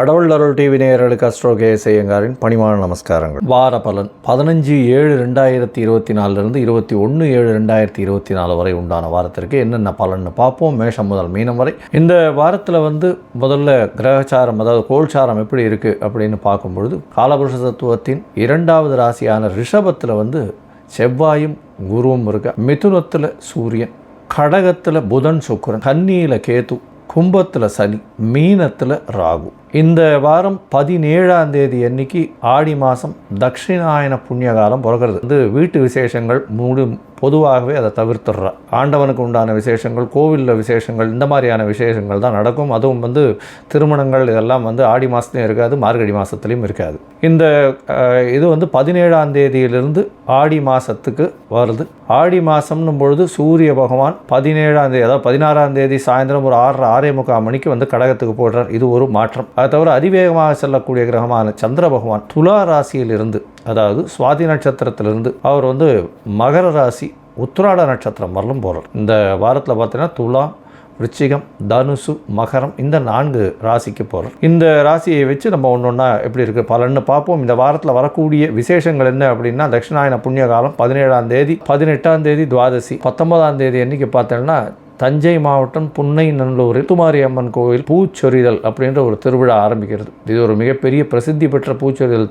கடவுள் அருள் டிவி நேயர்களுக்கு அஸ்ட்ரோ செய்யங்காரின் பணிவான நமஸ்காரங்கள். வார பலன் பதினஞ்சு ஏழு ரெண்டாயிரத்தி இருபத்தி நாலுலேருந்து இருபத்தி ஒன்று ஏழு ரெண்டாயிரத்தி இருபத்தி நாலு வரை உண்டான வாரத்திற்கு என்னென்ன பலன்னு பார்ப்போம். மேஷம் முதல் மீனம் வரை. இந்த வாரத்தில் வந்து முதல்ல கிரகச்சாரம் அதாவது கோல்சாரம் எப்படி இருக்குது அப்படின்னு பார்க்கும்பொழுது காலபுருஷ தத்துவத்தின் இரண்டாவது ராசியான ரிஷபத்தில் வந்து செவ்வாயும் குருவும் இருக்க. மிதுனத்தில் சூரியன் கடகத்தில் புதன் சுக்கரன் கன்னியில் கேத்து கும்பத்தில் சனி மீனத்தில் ராகு. இந்த வாரம் பதினேழாம் தேதி அன்னைக்கு ஆடி மாதம் தட்சிணாயன புண்ணிய காலம் வந்து வீட்டு விசேஷங்கள் மூடு பொதுவாகவே அதை தவிர்த்துடுறா. ஆண்டவனுக்கு உண்டான விசேஷங்கள் கோவிலில் விசேஷங்கள் இந்த மாதிரியான விசேஷங்கள் தான் நடக்கும். அதுவும் வந்து திருமணங்கள் இதெல்லாம் வந்து ஆடி மாதத்துலையும் இருக்காது மார்கழி மாதத்துலேயும் இருக்காது. இந்த இது வந்து பதினேழாம் தேதியிலிருந்து ஆடி மாதத்துக்கு வருது. ஆடி மாதம்னும் பொழுது சூரிய பகவான் பதினேழாம் தேதி அதாவது பதினாறாம் தேதி சாயந்தரம் ஒரு ஆறரை ஆறே முக்கால் மணிக்கு வந்து கடகத்துக்கு போடுறார். இது ஒரு மாற்றம். அதை தவிர அதிவேகமாக செல்லக்கூடிய கிரகமான சந்திர பகவான் துலா ராசியிலிருந்து அதாவது சுவாதி நட்சத்திரத்திலிருந்து அவர் வந்து மகர ராசி உத்திராட நட்சத்திரம் வரலும் போகிறார் இந்த வாரத்தில் பார்த்தீங்கன்னா துலா விருச்சிகம் தனுசு மகரம் இந்த நான்கு ராசிக்கு போகிறோம் இந்த ராசியை வச்சு நம்ம ஒன்று ஒன்றா எப்படி இருக்குது பலன்னு பார்ப்போம். இந்த வாரத்தில் வரக்கூடிய விசேஷங்கள் என்ன அப்படின்னா தட்சிணாயன புண்ணிய காலம் பதினேழாம் தேதி பதினெட்டாம் தேதி துவாதசி பத்தொன்பதாம் தேதி என்றைக்கு பார்த்தோம்னா தஞ்சை மாவட்டம் புன்னை நல்லூரில் துமாரி அம்மன் கோவில் பூச்சொரிதல் அப்படின்ற ஒரு திருவிழா ஆரம்பிக்கிறது. இது ஒரு மிகப்பெரிய பிரசித்தி பெற்ற பூச்சொரிதல்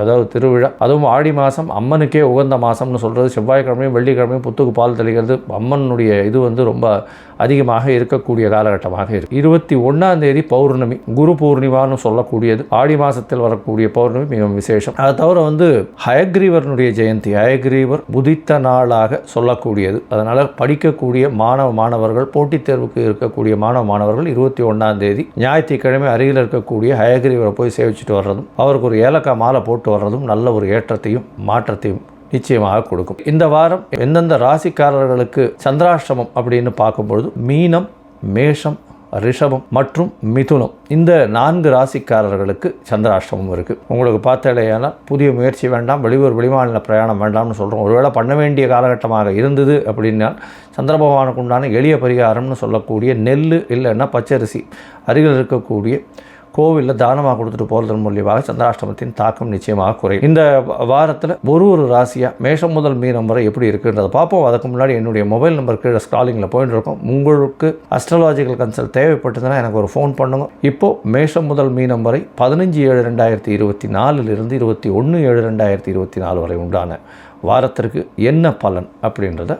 அதாவது திருவிழா. அதுவும் ஆடி மாதம் அம்மனுக்கே உகந்த மாதம்னு சொல்கிறது செவ்வாய்க்கிழமையும் வெள்ளிக்கிழமையும் புத்துக்கு பால் தெளிக்கிறது. அம்மனுடைய இது வந்து ரொம்ப அதிகமாக இருக்கக்கூடிய காலகட்டமாக இருக்கு. இருபத்தி ஒன்றாம் தேதி பௌர்ணமி குரு பூர்ணிமான்னு சொல்லக்கூடியது. ஆடி மாதத்தில் வரக்கூடிய பௌர்ணமி மிகவும் விசேஷம். அதை தவிர வந்து ஹயக்ரீவர்னுடைய ஜெயந்தி ஹயக்ரீவர் புதித்த நாளாக சொல்லக்கூடியது. அதனால் படிக்கக்கூடிய மாணவ மாணவர் மாணவர்கள் போட்டித் தேர்வுக்கு இருக்கக்கூடிய மாணவ மாணவர்கள் இருபத்தி ஒன்றாம் தேதி ஞாயிற்றுக்கிழமை அருகில் இருக்கக்கூடிய ஹயகிரிவரை போய் சேவிச்சுட்டு வர்றதும் அவருக்கு ஒரு ஏலக்காய் மாலை போட்டு வர்றதும் நல்ல ஒரு ஏற்றத்தையும் மாற்றத்தையும் நிச்சயமாக கொடுக்கும். இந்த வாரம் எந்தெந்த ராசிக்காரர்களுக்கு சந்திராஷ்டமம் அப்படின்னு பார்க்கும்பொழுது மீனம் மேஷம் ரிஷபம் மற்றும் மிதுனம். இந்த நான்கு ராசிக்காரர்களுக்கு சந்திராஷ்டமம் இருக்குது உங்களுக்கு பார்த்தாலேயானால் புதிய முயற்சி வேண்டாம் வெளியூர் வெளிமாநில பிரயாணம் வேண்டாம்னு சொல்கிறோம் ஒருவேளை பண்ண வேண்டிய காலகட்டமாக இருந்தது அப்படின்னா சந்திர பகவானுக்கு உண்டான எளிய பரிகாரம்னு சொல்லக்கூடிய நெல் இல்லைன்னா பச்சரிசி. அருகில் இருக்கக்கூடிய கோவிலில் தானமாக கொடுத்துட்டு போகிறதன் மூலியமாக சந்திராஷ்டமத்தின் தாக்கம் நிச்சயமாக குறையும். இந்த வாரத்தில் ஒரு ஒரு ராசியாக மேஷம் முதல் மீனம் வரை எப்படி இருக்குன்றதை பார்ப்போம். அதுக்கு முன்னாடி என்னுடைய மொபைல் நம்பர் கீழே ஸ்காலிங்கில் போயிட்டு இருக்கோம் உங்களுக்கு அஸ்ட்ராலாஜிக்கல் கன்சல்ட் தேவைப்பட்டதுன்னா எனக்கு ஒரு ஃபோன் பண்ணுங்க. இப்போது மேஷம் முதல் மீனம் வரை பதினஞ்சு ஏழு ரெண்டாயிரத்தி இருபத்தி நாலுலேருந்து இருபத்தி ஒன்று ஏழு ரெண்டாயிரத்தி இருபத்தி நாலு வரை உண்டான வாரத்திற்கு என்ன பலன் அப்படின்றத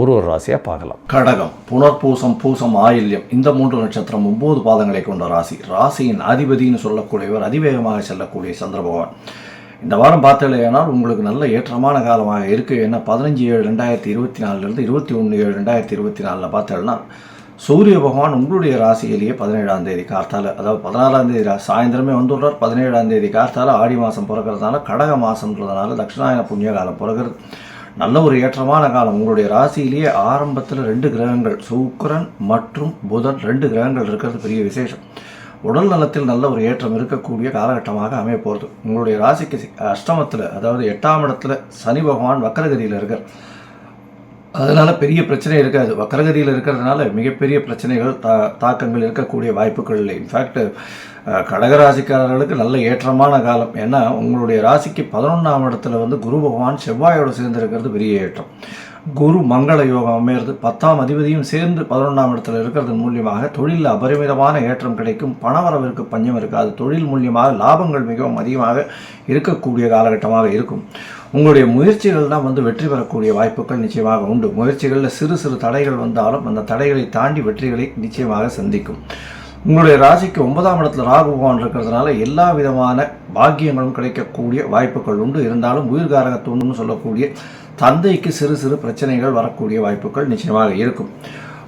ஒரு ஒரு ராசியாக பார்க்கலாம். கடகம் புனர்பூசம் பூசம் ஆயில்யம் இந்த மூன்று நட்சத்திரம் ஒன்பது பாதங்களை கொண்ட ராசி. ராசியின் அதிபதின்னு சொல்லக்கூடியவர் அதிவேகமாக செல்லக்கூடிய சந்திர பகவான். இந்த வாரம் பார்த்தலையானால் உங்களுக்கு நல்ல ஏற்றமான காலமாக இருக்குது ஏன்னா பதினஞ்சு ஏழு ரெண்டாயிரத்தி இருபத்தி நாலுலேருந்து இருபத்தி ஒன்று ஏழு ரெண்டாயிரத்தி இருபத்தி நாலில் பார்த்தேன்னா சூரிய பகவான் உங்களுடைய ராசியிலேயே பதினேழாம் தேதி கார்த்தால அதாவது பதினாறாம் தேதி சாயந்தரமே வந்துடுறார். பதினேழாம் தேதி கார்த்தால ஆடி மாதம் பிறக்கிறதுனால கடக மாதம்ன்றதுனால தட்சிணாயன புண்ணிய காலம் பிறகுறது நல்ல ஒரு ஏற்றமான காலம். உங்களுடைய ராசியிலேயே ஆரம்பத்தில் ரெண்டு கிரகங்கள் சுக்கிரன் மற்றும் புதன். ரெண்டு கிரகங்கள் இருக்கிறது பெரிய விசேஷம். உடல் நலத்தில் நல்ல ஒரு ஏற்றம் இருக்கக்கூடிய காலகட்டமாக அமைய போகிறது உங்களுடைய ராசிக்கு அஷ்டமத்தில் அதாவது எட்டாம் இடத்துல சனி பகவான் வக்கரகதியில் இருக்கார். அதனால் பெரிய பிரச்சனை இருக்காது. வக்கரகதியில் இருக்கிறதுனால மிகப்பெரிய பிரச்சனைகள் தா தாக்கங்கள் இருக்கக்கூடிய வாய்ப்புகள் இல்லை. இன்ஃபேக்ட் கடகராசிக்காரர்களுக்கு நல்ல ஏற்றமான காலம். ஏன்னா உங்களுடைய ராசிக்கு பதினொன்றாம் இடத்துல வந்து குரு பகவான் செவ்வாயோடு சேர்ந்திருக்கிறது பெரிய ஏற்றம். குரு மங்கள யோகம் அமையிறது. பத்தாம் அதிபதியும் சேர்ந்து பதினொன்றாம் இடத்துல இருக்கிறது மூலியமாக தொழிலில் அபரிமிதமான ஏற்றம் கிடைக்கும் பணவரவிற்கு பஞ்சம் இருக்காது. தொழில் மூலியமாக லாபங்கள் மிகவும் அதிகமாக இருக்கக்கூடிய காலகட்டமாக இருக்கும். உங்களுடைய முயற்சிகள் தான் வந்து வெற்றி பெறக்கூடிய வாய்ப்புகள் நிச்சயமாக உண்டு. முயற்சிகளில் சிறு சிறு தடைகள் வந்தாலும் அந்த தடைகளை தாண்டி வெற்றிகளை நிச்சயமாக சந்திக்கும். உங்களுடைய ராசிக்கு ஒன்பதாம் இடத்துல ராகு பகவான் இருக்கிறதுனால எல்லா விதமான பாக்கியங்களும் கிடைக்கக்கூடிய வாய்ப்புகள் உண்டு. இருந்தாலும் உயிர்காரகத்துவம்னு சொல்லக்கூடிய தந்தைக்கு சிறு சிறு பிரச்சனைகள் வரக்கூடிய வாய்ப்புகள் நிச்சயமாக இருக்கும்.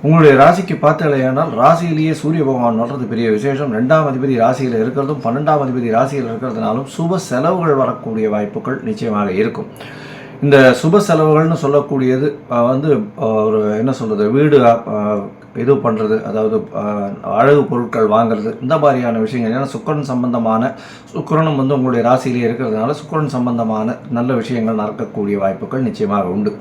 உங்களுடைய ராசிக்கு பார்த்தலையானால் ராசியிலேயே சூரிய பகவான் வர்றது பெரிய விசேஷம். ரெண்டாம் அதிபதி ராசியில் இருக்கிறதும் பன்னெண்டாம் அதிபதி ராசியில் இருக்கிறதுனாலும் சுப செலவுகள் வரக்கூடிய வாய்ப்புகள் நிச்சயமாக இருக்கும். இந்த சுப செலவுகள்னு சொல்லக்கூடியது வந்து ஒரு என்ன சொல்கிறது வீடு இது பண்ணுறது அதாவது அழகு பொருட்கள் வாங்குறது இந்த மாதிரியான விஷயங்கள். ஏன்னா சுக்கரன் சம்பந்தமான சுக்கரனும் வந்து உங்களுடைய ராசியிலே இருக்கிறதுனால சுக்கிரன் சம்பந்தமான நல்ல விஷயங்கள் நடக்கக்கூடிய வாய்ப்புகள் நிச்சயமாக உண்டு.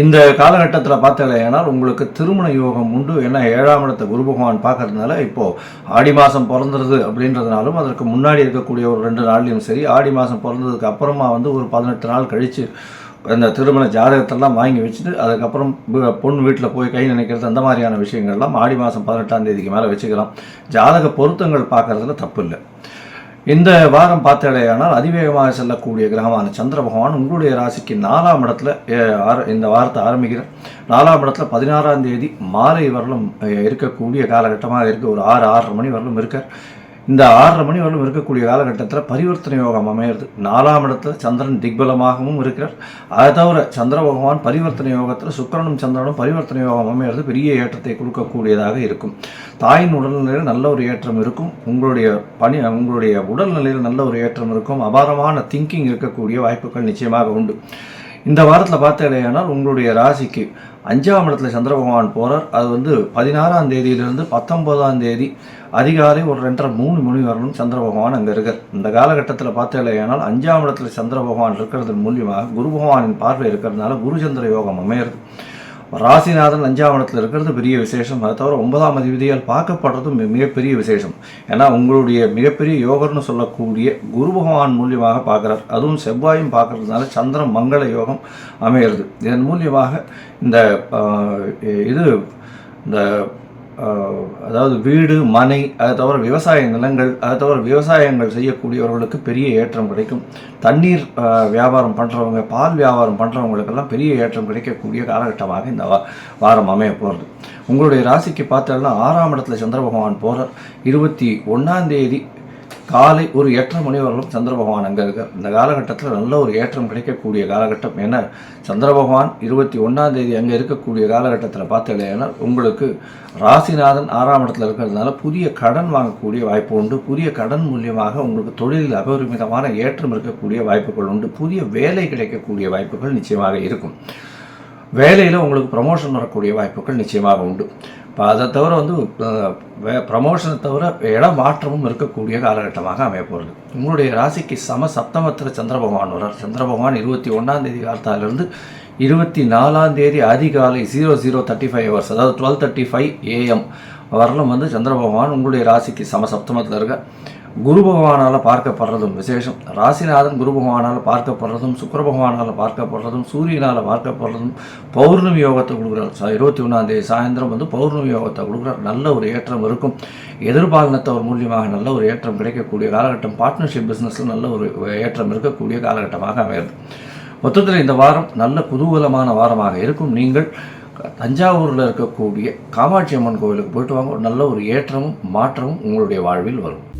இந்த காலகட்டத்தில் பார்த்தீங்கன்னா உங்களுக்கு திருமண யோகம் உண்டு. ஏன்னா ஏழாம் இடத்தை குரு பகவான் பார்க்கறதுனால இப்போது ஆடி மாதம் பிறந்துருது அப்படின்றதுனாலும் அதற்கு முன்னாடி இருக்கக்கூடிய ஒரு ரெண்டு நாள்லையும் சரி ஆடி மாதம் பிறந்ததுக்கு அப்புறமா வந்து ஒரு பதினெட்டு நாள் கழித்து அந்த திருமண ஜாதகத்தெல்லாம் வாங்கி வச்சுட்டு அதுக்கப்புறம் பொண்ணு வீட்டில் போய் கை நினைக்கிறது அந்த மாதிரியான விஷயங்கள்லாம் ஆடி மாதம் பதினெட்டாம் தேதிக்கு மேலே வச்சுக்கலாம். ஜாதக பொருத்தங்கள் பார்க்கறதுல தப்பு இல்லை இந்த வாரம் பார்த்தடையானால் அதிவேகமாக செல்லக்கூடிய கிரகமான சந்திர பகவான் உங்களுடைய ராசிக்கு நாலாம் இடத்துல இந்த வாரத்தை ஆரம்பிக்கிறேன் நாலாம் இடத்துல பதினாறாம் தேதி மாலை வரலும் இருக்கக்கூடிய காலகட்டமாக இருக்குது ஒரு ஆறு ஆறரை மணி வரலும் இருக்கார். இந்த ஆறரை மணி வரலும் இருக்கக்கூடிய காலகட்டத்தில் பரிவர்த்தனை யோகம் அமையிறது. நாலாம் இடத்துல சந்திரன் திக்பலமாகவும் இருக்கிறார். அதை தவிர சந்திர பகவான் பரிவர்த்தனை யோகத்தில் சுக்கிரனும் சந்திரனும் பரிவர்த்தனை யோகம் அமையிறது பெரிய ஏற்றத்தை கொடுக்கக்கூடியதாக இருக்கும். தாயின் உடல்நிலையில் நல்ல ஒரு ஏற்றம் இருக்கும். உங்களுடைய பணி உங்களுடைய உடல்நிலையில் நல்ல ஒரு ஏற்றம் இருக்கும். அபாரமான திங்கிங் இருக்கக்கூடிய வாய்ப்புகள் நிச்சயமாக உண்டு. இந்த வாரத்தில் பார்த்தீங்கன்னா உங்களுடைய ராசிக்கு அஞ்சாம் இடத்துல சந்திர பகவான் போகிறார் அது வந்து பதினாறாம் தேதியிலிருந்து பத்தொன்பதாம் தேதி அதிகாலை ஒரு ரெண்டரை மூணு மணி வரணும் சந்திர பகவான் அங்கே இருக்கார். இந்த காலகட்டத்தில் பார்த்தீங்கன்னா அஞ்சாம் இடத்துல சந்திர பகவான் இருக்கிறது மூலியமாக குரு பகவானின் பார்வை இருக்கிறதுனால குரு சந்திர யோகம் அமையிறது. ராசிநாதன் அஞ்சாவணத்தில் இருக்கிறது பெரிய விசேஷம். அதை தவிர ஒன்பதாம் அதிபதியால் பார்க்கப்படுறதும் மிகப்பெரிய விசேஷம். ஏன்னா உங்களுடைய மிகப்பெரிய யோகர்னு சொல்லக்கூடிய குரு பகவான் மூலியமாக பார்க்குறார். அதுவும் செவ்வாயும் பார்க்கறதுனால சந்திரன் மங்கள யோகம் அமையிறது. இதன் மூலியமாக இந்த இது இந்த அதாவது வீடு மனை அதை தவிர விவசாய நிலங்கள் அதை தவிர விவசாயங்கள் செய்யக்கூடியவர்களுக்கு பெரிய ஏற்றம் கிடைக்கும். தண்ணீர் வியாபாரம் பண்ணுறவங்க பால் வியாபாரம் பண்ணுறவங்களுக்கெல்லாம் பெரிய ஏற்றம் கிடைக்கக்கூடிய காலகட்டமாக இந்த வா- வாரம் அமைய போகிறது உங்களுடைய ராசிக்கு பார்த்தோம்னா ஆறாம் இடத்துல சந்திர பகவான் போகிறார் இருபத்தி ஒன்றாம் தேதி காலை ஒரு எட்டரை மணி வரலும் சந்திர பகவான் அங்கே இருக்கார் இந்த காலகட்டத்தில் நல்ல ஒரு ஏற்றம் கிடைக்கக்கூடிய காலகட்டம். ஏன்னா சந்திர பகவான் இருபத்தி ஒன்றாம் தேதி அங்கே இருக்கக்கூடிய காலகட்டத்தில் பார்த்தீங்கன்னா உங்களுக்கு ராசிநாதன் ஆறாம் இடத்துல இருக்கிறதுனால புதிய கடன் வாங்கக்கூடிய வாய்ப்பு உண்டு. புதிய கடன் மூலியமாக உங்களுக்கு தொழிலில் அபரிமிதமான ஏற்றம் இருக்கக்கூடிய வாய்ப்புகள் உண்டு. புதிய வேலை கிடைக்கக்கூடிய வாய்ப்புகள் நிச்சயமாக இருக்கும். வேலையில் உங்களுக்கு ப்ரமோஷன் வரக்கூடிய வாய்ப்புகள் நிச்சயமாக உண்டு. இப்போ அதை தவிர வந்து ப்ரமோஷனை தவிர இட மாற்றமும் இருக்கக்கூடிய காலகட்டமாக அமைய போகிறது உங்களுடைய ராசிக்கு சம சப்தமத்தில் சந்திர பகவான் வரார் சந்திர பகவான் இருபத்தி ஒன்றாம் தேதி காலத்தாலிருந்து இருபத்தி நாலாம் தேதி அதிகாலை zero zero thirty five hours அதாவது டுவெல் தேர்ட்டி ஃபைவ் ஏஎம் வரலும் வந்து சந்திர பகவான் உங்களுடைய ராசிக்கு சம சப்தமத்தில் இருக்க குரு பகவானால் பார்க்கப்படுறதும் விசேஷம். ராசிநாதன் குரு பகவானால் பார்க்கப்படுறதும் சுக்கர பகவானால் பார்க்கப்படுறதும் சூரியனால் பார்க்கப்படுறதும் பௌர்ணமி யோகத்தை கொடுக்குறார். இருபத்தி ஒன்றாந்தேதி சாயந்தரம் வந்து பௌர்ணமி யோகத்தை கொடுக்குறார். நல்ல ஒரு ஏற்றம் இருக்கும். எதிர்பாலினத்தவர் மூலியமாக நல்ல ஒரு ஏற்றம் கிடைக்கக்கூடிய காலகட்டம் பார்ட்னர்ஷிப் பிஸ்னஸில் நல்ல ஒரு ஏற்றம் இருக்கக்கூடிய காலகட்டமாக அமையுது மொத்தத்தில் இந்த வாரம் நல்ல குதூகலமான வாரமாக இருக்கும். நீங்கள் தஞ்சாவூரில் இருக்கக்கூடிய காமாட்சி அம்மன் கோவிலுக்கு போயிட்டு வாங்க. நல்ல ஒரு ஏற்றமும் மாற்றமும் உங்களுடைய வாழ்வில் வரும்.